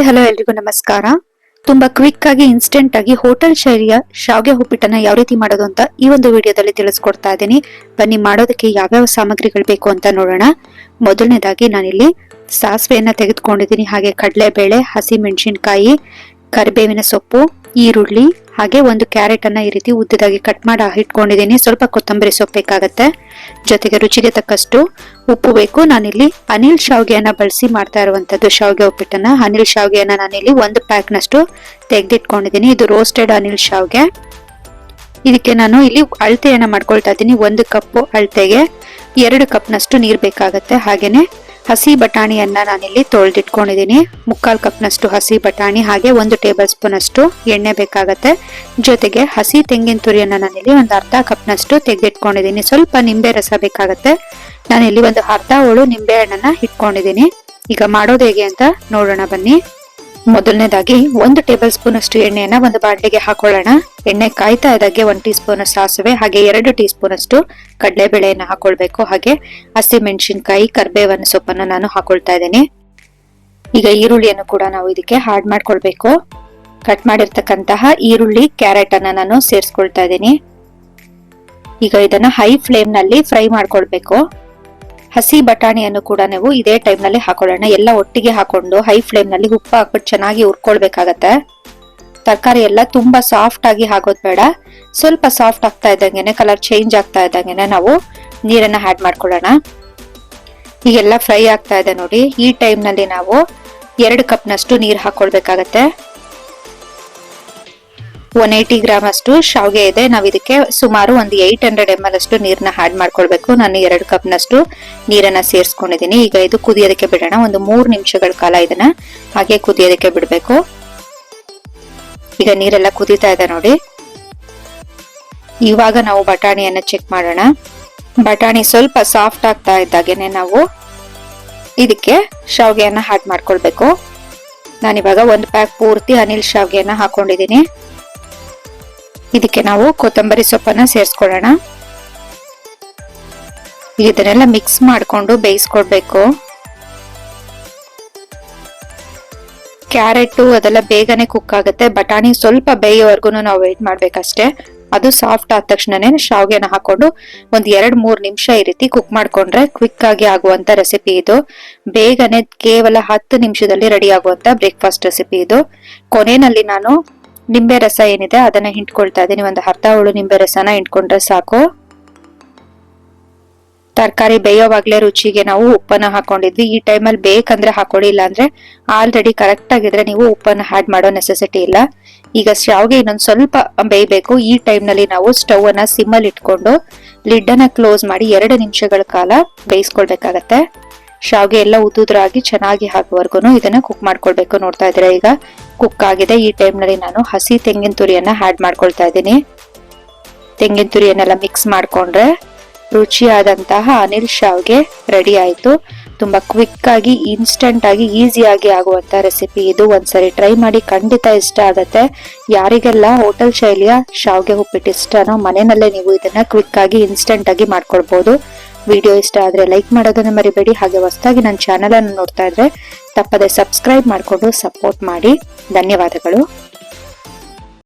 Hi, hello ಎಲ್ರಿಗೂ ನಮಸ್ಕಾರ. ತುಂಬಾ ಕ್ವಿಕ್ ಆಗಿ ಇನ್ಸ್ಟೆಂಟ್ ಆಗಿ ಹೋಟೆಲ್ ಶೈಲಿಯ ಶಾವ್ಗೆ ಉಪ್ಪಿಟ್ಟನ್ನ ಯಾವ ರೀತಿ ಮಾಡೋದು ಅಂತ ಈ ಒಂದು ವಿಡಿಯೋದಲ್ಲಿ ತಿಳಿಸ್ಕೊಡ್ತಾ ಇದ್ದೀನಿ. ಬನ್ನಿ, ಮಾಡೋದಕ್ಕೆ ಯಾವ್ಯಾವ ಸಾಮಗ್ರಿಗಳು ಬೇಕು ಅಂತ ನೋಡೋಣ. ಮೊದಲನೇದಾಗಿ ನಾನಿಲ್ಲಿ ಸಾಸಿವೆಯನ್ನ ತೆಗೆದುಕೊಂಡಿದ್ದೀನಿ. ಹಾಗೆ ಕಡಲೆಬೇಳೆ ಹಸಿ ಮೆಣಸಿನಕಾಯಿ ಕರಿಬೇವಿನ ಸೊಪ್ಪು ಈರುಳ್ಳಿ, ಹಾಗೆ ಒಂದು ಕ್ಯಾರೆಟ್ ಅನ್ನ ಈ ರೀತಿ ಉದ್ದದಾಗಿ ಕಟ್ ಮಾಡಿ ಇಟ್ಕೊಂಡಿದ್ದೀನಿ ಸ್ವಲ್ಪ ಕೊತ್ತಂಬರಿ ಸೊಪ್ಪು ಬೇಕಾಗತ್ತೆ. ಜೊತೆಗೆ ರುಚಿಗೆ ತಕ್ಕಷ್ಟು ಉಪ್ಪು ಬೇಕು. ನಾನಿಲ್ಲಿ ಅನಿಲ್ ಶಾವ್ಗೆಯನ್ನ ಬಳಸಿ ಮಾಡ್ತಾ ಇರುವಂತದ್ದು ಶಾವ್ಗೆ ಉಪ್ಪಿಟ್ಟನ್ನ. ಅನಿಲ್ ಶಾವ್ಗೆಯನ್ನ ನಾನಿಲ್ಲಿ ಒಂದು ಪ್ಯಾಕ್ ನಷ್ಟು ತೆಗೆದಿಟ್ಕೊಂಡಿದ್ದೀನಿ. ಇದು ರೋಸ್ಟೆಡ್ ಅನಿಲ್ ಶಾವ್ಗೆ. ಇದಕ್ಕೆ ನಾನು ಇಲ್ಲಿ ಅಳತೆಯನ್ನ ಮಾಡ್ಕೊಳ್ತಾ ಇದ್ದೀನಿ. ಒಂದು ಕಪ್ ಅಳತೆಗೆ ಎರಡು ಕಪ್ನಷ್ಟು ನೀರ್ ಬೇಕಾಗತ್ತೆ. ಹಾಗೇನೆ ಹಸಿ ಬಟಾಣಿಯನ್ನ ನಾನಿಲ್ಲಿ ತೊಳೆದಿಟ್ಕೊಂಡಿದ್ದೀನಿ ಮುಕ್ಕಾಲು ಕಪ್ನಷ್ಟು ಹಸಿ ಬಟಾಣಿ, ಹಾಗೆ ಒಂದು ಟೇಬಲ್ ಸ್ಪೂನ್ ಅಷ್ಟು ಎಣ್ಣೆ ಬೇಕಾಗತ್ತೆ. ಜೊತೆಗೆ ಹಸಿ ತೆಂಗಿನ ತುರಿಯನ್ನ ನಾನಿಲ್ಲಿ ಒಂದು ಅರ್ಧ ಕಪ್ನಷ್ಟು ತೆಗೆದಿಟ್ಕೊಂಡಿದ್ದೀನಿ ಸ್ವಲ್ಪ ನಿಂಬೆ ರಸ ಬೇಕಾಗತ್ತೆ. ನಾನಿಲ್ಲಿ ಒಂದು ಅರ್ಧ ಹೋಳು ನಿಂಬೆ ಹಣ್ಣನ್ನ ಇಟ್ಕೊಂಡಿದ್ದೀನಿ ಈಗ ಮಾಡೋದು ಹೇಗೆ ಅಂತ ನೋಡೋಣ ಬನ್ನಿ. ಮೊದಲನೇದಾಗಿ ಒಂದು ಟೇಬಲ್ ಸ್ಪೂನ್ ಅಷ್ಟು ಎಣ್ಣೆಯನ್ನ ಒಂದು ಬಾಟ್ಲಿಗೆ ಹಾಕೊಳ್ಳೋಣ. ಎಣ್ಣೆ ಕಾಯ್ತಾ ಇದ್ದಾಗೆ ಒಂದು ಟೀ ಸ್ಪೂನ್ ಸಾಸಿವೆ, ಹಾಗೆ ಎರಡು ಟೀ ಸ್ಪೂನ್ ಅಷ್ಟು ಕಡಲೆಬೇಳೆಯನ್ನ ಹಾಕೊಳ್ಬೇಕು. ಹಾಗೆ ಹಸಿ ಮೆಣಸಿನಕಾಯಿ ಕರ್ಬೇವನ್ನ ಸೊಪ್ಪನ್ನು ನಾನು ಹಾಕೊಳ್ತಾ ಇದ್ದೀನಿ. ಈಗ ಈರುಳ್ಳಿಯನ್ನು ಕೂಡ ನಾವು ಇದಕ್ಕೆ ಹಾಡ್ ಮಾಡ್ಕೊಳ್ಬೇಕು. ಕಟ್ ಮಾಡಿರ್ತಕ್ಕಂತಹ ಈರುಳ್ಳಿ ಕ್ಯಾರೆಟ್ ಅನ್ನ ನಾನು ಸೇರಿಸ್ಕೊಳ್ತಾ ಇದ್ದೀನಿ. ಈಗ ಇದನ್ನ ಹೈ ಫ್ಲೇಮ್ನಲ್ಲಿ ಫ್ರೈ ಮಾಡ್ಕೊಳ್ಬೇಕು. ಹಸಿ ಬಟಾಣಿಯನ್ನು ಕೂಡ ನೀವು ಇದೇ ಟೈಮ್ನಲ್ಲಿ ಹಾಕೊಳ್ಳೋಣ. ಎಲ್ಲ ಒಟ್ಟಿಗೆ ಹಾಕೊಂಡು ಹೈ ಫ್ಲೇಮ್ನಲ್ಲಿ ಉಪ್ಪು ಹಾಕ್ಬಿಟ್ಟು ಚೆನ್ನಾಗಿ ಹುರ್ಕೊಳ್ಬೇಕಾಗತ್ತೆ. ತರಕಾರಿ ಎಲ್ಲ ತುಂಬಾ ಸಾಫ್ಟ್ ಆಗಿ ಹಾಕೋದ್ ಬೇಡ. ಸ್ವಲ್ಪ ಸಾಫ್ಟ್ ಆಗ್ತಾ ಇದ್ದಂಗೆನೆ ಕಲರ್ ಚೇಂಜ್ ಆಗ್ತಾ ಇದ್ದಂಗೆನೆ ನಾವು ನೀರನ್ನ ಆಡ್ ಮಾಡ್ಕೊಳ್ಳೋಣ. ಈಗೆಲ್ಲ ಫ್ರೈ ಆಗ್ತಾ ಇದೆ ನೋಡಿ. ಈ ಟೈಮ್ನಲ್ಲಿ ನಾವು ಎರಡು ಕಪ್ನಷ್ಟು ನೀರು ಹಾಕೊಳ್ಬೇಕಾಗತ್ತೆ. ಒನ್ ಏಯ್ಟಿ ಗ್ರಾಮ್ ಅಷ್ಟು ಶಾವಿಗೆ ಇದೆ. ನಾವು ಇದಕ್ಕೆ ಸುಮಾರು ಒಂದು ಏಯ್ಟ್ ಹಂಡ್ರೆಡ್ ಎಂ ಎಲ್ ಅಷ್ಟು ನೀರನ್ನ ಆಡ್ ಮಾಡ್ಕೊಳ್ಬೇಕು. ನಾನು ಎರಡು ಕಪ್ನಷ್ಟು ನೀರನ್ನ ಸೇರಿಸ್ಕೊಂಡಿದ್ದೀನಿ. ಈಗ ಇದು ಕುದಿಯೋದಕ್ಕೆ ಬಿಡೋಣ. ಒಂದು ಮೂರು ನಿಮಿಷಗಳ ಕಾಲ ಇದನ್ನ ಹಾಗೆ ಕುದಿಯೋದಕ್ಕೆ ಬಿಡಬೇಕು. ಈಗ ನೀರೆಲ್ಲ ಕುದೀತಾ ಇದೆ ನೋಡಿ. ಇವಾಗ ನಾವು ಬಟಾಣಿಯನ್ನ ಚೆಕ್ ಮಾಡೋಣ. ಬಟಾಣಿ ಸ್ವಲ್ಪ ಸಾಫ್ಟ್ ಆಗ್ತಾ ಇದ್ದಾಗೇನೆ ನಾವು ಇದಕ್ಕೆ ಶಾವಿಗೆಯನ್ನ ಹಾಕ್ ಮಾಡ್ಕೊಳ್ಬೇಕು. ನಾನಿವಾಗ ಒಂದು ಪ್ಯಾಕ್ ಪೂರ್ತಿ ಅನಿಲ್ ಶಾವಿಗೆಯನ್ನ ಹಾಕೊಂಡಿದ್ದೀನಿ. ಇದಕ್ಕೆ ನಾವು ಕೊತ್ತಂಬರಿ ಸೊಪ್ಪನ್ನ ಸೇರಿಸ್ಕೊಳ್ಳೋಣ. ಇದನ್ನೆಲ್ಲ ಮಿಕ್ಸ್ ಮಾಡಿಕೊಂಡು ಬೇಯಿಸ್ಕೊಡ್ಬೇಕು. ಕ್ಯಾರೆಟ್ ಅದೆಲ್ಲ ಬೇಗನೆ ಕುಕ್ ಆಗುತ್ತೆ. ಬಟಾಣಿ ಸ್ವಲ್ಪ ಬೇಯೋವರೆಗೂ ನಾವು ವೇಟ್ ಮಾಡ್ಬೇಕಷ್ಟೇ. ಅದು ಸಾಫ್ಟ್ ಆದ ತಕ್ಷಣನೇ ಶಾವ್ಗೆನ ಹಾಕೊಂಡು ಒಂದ್ ಎರಡ್ ಮೂರ್ ನಿಮಿಷ ಈ ರೀತಿ ಕುಕ್ ಮಾಡ್ಕೊಂಡ್ರೆ ಕ್ವಿಕ್ ಆಗಿ ಆಗುವಂತ ರೆಸಿಪಿ ಇದು. ಬೇಗನೆ ಕೇವಲ ಹತ್ತು ನಿಮಿಷದಲ್ಲಿ ರೆಡಿ ಆಗುವಂತ ಬ್ರೇಕ್ಫಾಸ್ಟ್ ರೆಸಿಪಿ ಇದು. ಕೊನೆಯಲ್ಲಿ ನಾನು ನಿಂಬೆ ರಸ ಏನಿದೆ ಅದನ್ನ ಹಿಂಡ್ಕೊಳ್ತಾ ಇದ್ದೀನಿ. ಒಂದು ಅರ್ಧ ಹುಳು ನಿಂಬೆ ರಸನ ಹಿಂಡ್ಕೊಂಡ್ರೆ ಸಾಕು. ತರಕಾರಿ ಬೇಯೋವಾಗ್ಲೇ ರುಚಿಗೆ ನಾವು ಉಪ್ಪನ್ನ ಹಾಕೊಂಡಿದ್ವಿ. ಈ ಟೈಮಲ್ಲಿ ಬೇಕಂದ್ರೆ ಹಾಕೊಳ್ಳಿ ಇಲ್ಲ ಅಂದ್ರೆ ಆಲ್ರೆಡಿ ಕರೆಕ್ಟ್ ಆಗಿದ್ರೆ ನೀವು ಉಪ್ಪನ್ನ ಆಡ್ ಮಾಡೋ ನೆಸೆಸಿಟಿ ಇಲ್ಲ. ಈಗ ಶಾವ್ಗೆ ಇನ್ನೊಂದು ಸ್ವಲ್ಪ ಬೇಯಬೇಕು. ಈ ಟೈಮ್ನಲ್ಲಿ ನಾವು ಸ್ಟವ್ ಅನ್ನ ಸಿಮ್ಮಲ್ಲಿ ಇಟ್ಕೊಂಡು ಲಿಡ್ ಅನ್ನ ಕ್ಲೋಸ್ ಮಾಡಿ ಎರಡು ನಿಮಿಷಗಳ ಕಾಲ ಬೇಯಿಸ್ಕೊಳ್ಬೇಕಾಗತ್ತೆ. ಶಾವ್ಗೆ ಎಲ್ಲ ಉದ್ದುದ್ರಾಗಿ ಚೆನ್ನಾಗಿ ಹಾಕುವವರೆಗೂ ಇದನ್ನ ಕುಕ್ ಮಾಡ್ಕೊಳ್ಬೇಕು ನೋಡ್ತಾ ಇದ್ರೆ ಈಗ. ಕುಕ್ ಆಗಿದೆ. ಈ ಟೈಮ್ನಲ್ಲಿ ನಾನು ಹಸಿ ತೆಂಗಿನ ತುರಿಯನ್ನ ಆಡ್ ಮಾಡ್ಕೊಳ್ತಾ ಇದ್ದೀನಿ. ತೆಂಗಿನ ತುರಿಯನ್ನೆಲ್ಲ ಮಿಕ್ಸ್ ಮಾಡ್ಕೊಂಡ್ರೆ ರುಚಿಯಾದಂತಹ ಅನಿಲ್ ಶಾವ್ಗೆ ರೆಡಿ ಆಯಿತು. ತುಂಬ ಕ್ವಿಕ್ ಆಗಿ ಇನ್ಸ್ಟಂಟ್ ಆಗಿ ಈಸಿಯಾಗಿ ಆಗುವಂತ ರೆಸಿಪಿ ಇದು. ಒಂದ್ಸರಿ ಟ್ರೈ ಮಾಡಿ ಖಂಡಿತ ಇಷ್ಟ ಆಗತ್ತೆ. ಯಾರಿಗೆಲ್ಲ ಹೋಟೆಲ್ ಶೈಲಿಯ ಶಾವ್ಗೆ ಉಪ್ಪಿಟ್ಟು ಇಷ್ಟನೋ ಮನೆಯಲ್ಲೇ ನೀವು ಇದನ್ನ ಕ್ವಿಕ್ ಆಗಿ ಇನ್ಸ್ಟಂಟ್ ಆಗಿ ಮಾಡ್ಕೊಳ್ಬಹುದು ವಿಡಿಯೋ ಇಷ್ಟ ಆದ್ರೆ ಲೈಕ್ ಮಾಡೋದನ್ನ ಮರಿಬೇಡಿ. ಹಾಗೆ ಹೊಸದಾಗಿ ನನ್ನ ಚಾನಲ್ ಅನ್ನು ನೋಡ್ತಾ ಇದ್ರೆ ತಪ್ಪದೆ ಸಬ್ಸ್ಕ್ರೈಬ್ ಮಾಡಿಕೊಂಡು ಸಪೋರ್ಟ್ ಮಾಡಿ. ಧನ್ಯವಾದಗಳು.